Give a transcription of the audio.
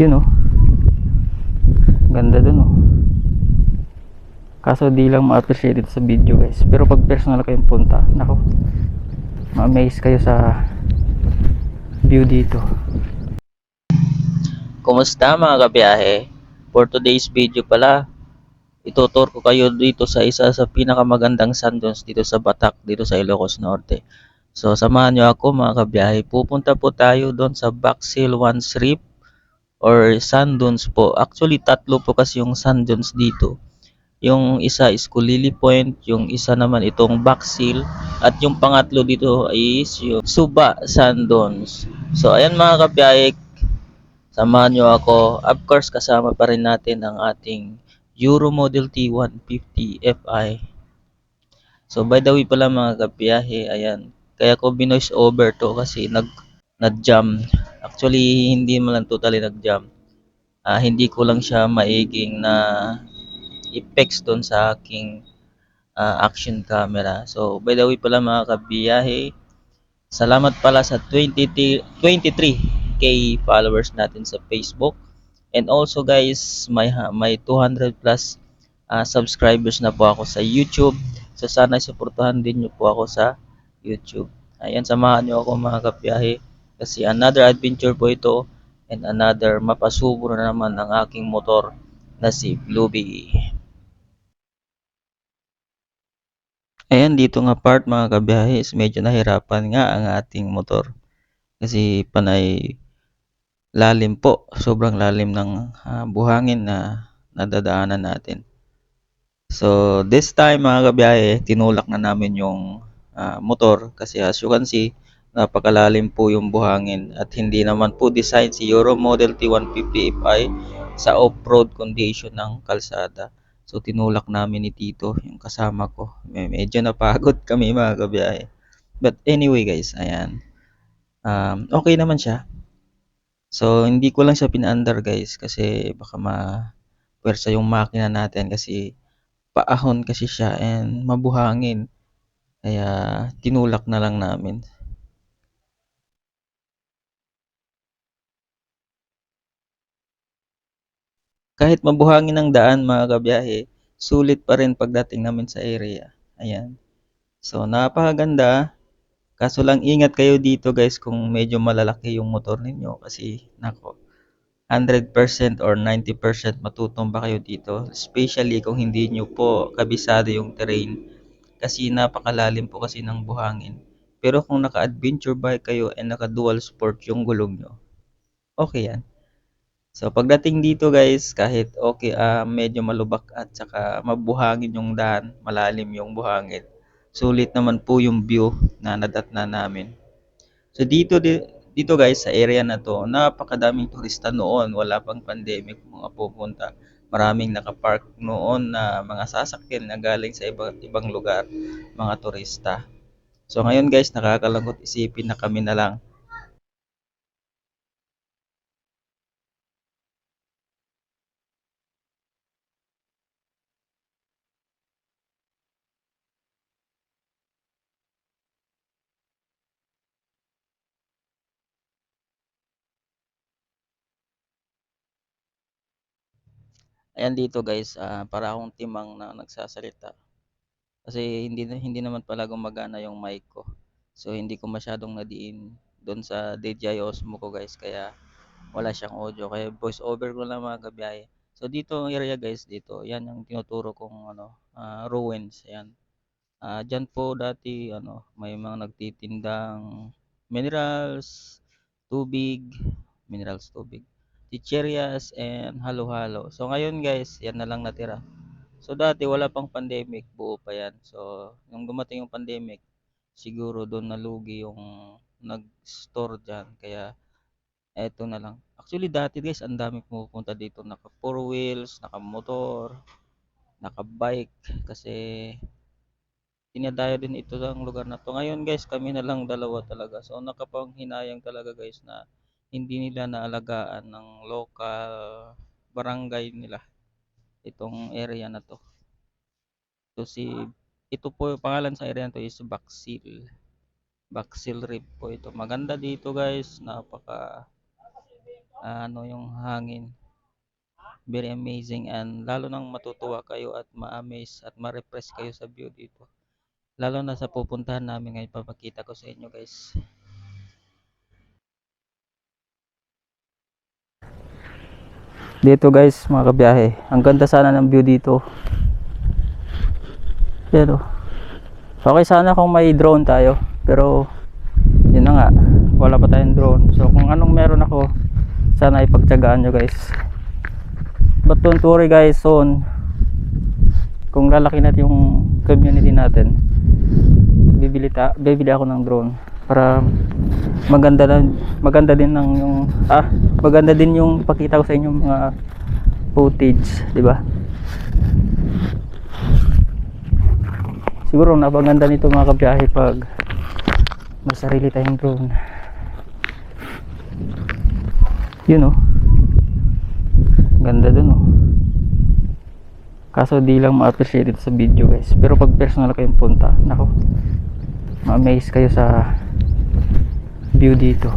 Yun oh. Ganda dun oh. Kaso di lang ma-appreciate ito sa video guys. Pero pag personal kayong punta, nako. Ma-amaze kayo sa view dito. Kumusta mga kabiyahe? For today's video pala, itutur ko kayo dito sa isa sa pinakamagandang sandals dito sa Batak, dito sa Ilocos Norte. So samahan nyo ako mga kabiyahe. Pupunta po tayo doon sa Baxil One Strip or sand dunes po. Actually, tatlo po kasi yung sand dunes dito. Yung isa is Kulili Point, yung isa naman itong Baxil, at yung pangatlo dito is yung Suba Sand Dunes. So ayan mga kabiyahe, Samahan nyo ako. Of course, kasama pa rin natin ang ating Euro Model T150 Fi. So, by the way pala mga kapiyahe, ayan. Kaya ko binoise over to kasi nag, nag-jam. Actually, hindi mo lang totally nag-jam. Ah, hindi ko lang siya maiging na effects doon sa aking ah, action camera. So, by the way pala mga kabiyahe, Salamat pala sa 20 23k followers natin sa Facebook. And also guys, may may 200 plus ah, subscribers na po ako sa YouTube. So sana suportahan din niyo po ako sa YouTube. Ayan, samahan niyo ako mga kapiyahe kasi another adventure po ito and another mapasubo na naman ang aking motor na si Bluebee. Ayan, dito nga part mga kabiyahe medyo nahirapan nga ang ating motor. Kasi panay lalim po. Sobrang lalim ng ah, buhangin na nadadaanan natin. So, this time mga kabiyahe, tinulak na namin yung ah, motor kasi as you can see, napakalalim po yung buhangin at hindi naman po design si Euro Model T150 Fi sa off-road condition ng kalsada. So, tinulak namin ni Tito, yung kasama ko. Me- Medyo napagod kami mga kabiyahe. But anyway guys, ayan. Um, okay naman siya. So, hindi ko lang siya pinaandar guys kasi baka ma-pwersa yung makina natin kasi paahon kasi siya and mabuhangin. Kaya tinulak na lang namin. Kahit mabuhangin ang daan mga kabiyahe, sulit pa rin pagdating namin sa area. Ayan. So, napakaganda. Kaso lang ingat kayo dito guys kung medyo malalaki yung motor ninyo kasi nako 100% or 90% matutumba kayo dito. Especially kung hindi nyo po kabisado yung terrain kasi napakalalim po kasi ng buhangin. Pero kung naka-adventure bike kayo and naka-dual sport yung gulong nyo, okay yan. So pagdating dito guys, kahit okay, ah medyo malubak at saka mabuhangin yung daan, malalim yung buhangin. Sulit naman po yung view na nadatna namin. So dito di- dito guys sa area na to, napakadaming turista noon, wala pang pandemic mga pupunta. Maraming nakapark noon na mga sasakyan na galing sa iba't ibang lugar, mga turista. So ngayon guys, nakakalungkot isipin na kami na lang Ayan dito guys, ah, para akong timang na nagsasalita. Kasi hindi hindi naman pala gumagana yung mic ko. So hindi ko masyadong nadiin doon sa DJI Osmo ko guys kaya wala siyang audio kaya voice over ko lang mga kabiyahe. So dito ang area guys dito, yan yung tinuturo kong ano, ah, ruins, yan. Ah, diyan po dati ano, may mga nagtitindang minerals, tubig, minerals, tubig, chicherias and halo-halo. So ngayon guys, yan na lang natira. So dati wala pang pandemic, buo pa yan. So nung dumating yung pandemic, siguro doon nalugi yung nag-store diyan kaya eto na lang. Actually dati guys, ang dami pumupunta dito naka four wheels, naka motor, naka bike kasi dinadayo din ito ang lugar na to. Ngayon guys, kami na lang dalawa talaga. So nakapanghinayang talaga guys na hindi nila naalagaan ng local barangay nila itong area na to. So si ito po yung pangalan sa area na to is Baksil. Baksil Reef po ito. Maganda dito guys, napaka ano yung hangin. Very amazing and lalo nang matutuwa kayo at ma-amaze at ma-refresh kayo sa view dito. Lalo na sa pupuntahan namin ngayon papakita ko sa inyo guys. Dito guys, mga kabiyahe. Ang ganda sana ng view dito. Pero, okay sana kung may drone tayo. Pero, yun na nga. Wala pa tayong drone. So, kung anong meron ako, sana ipagtsagaan nyo guys. But don't worry guys, soon, kung lalaki natin yung community natin, bibili, ta bibili ako ng drone para maganda na maganda din ng yung ah maganda din yung pakita ko sa inyo mga footage di ba? Siguro napaganda nito mga kabiyahe pag may sarili tayong drone. Yun oh. Ganda dun oh. Kaso di lang ma-appreciate sa video guys. Pero pag personal kayong punta nako ma-amaze kayo sa view dito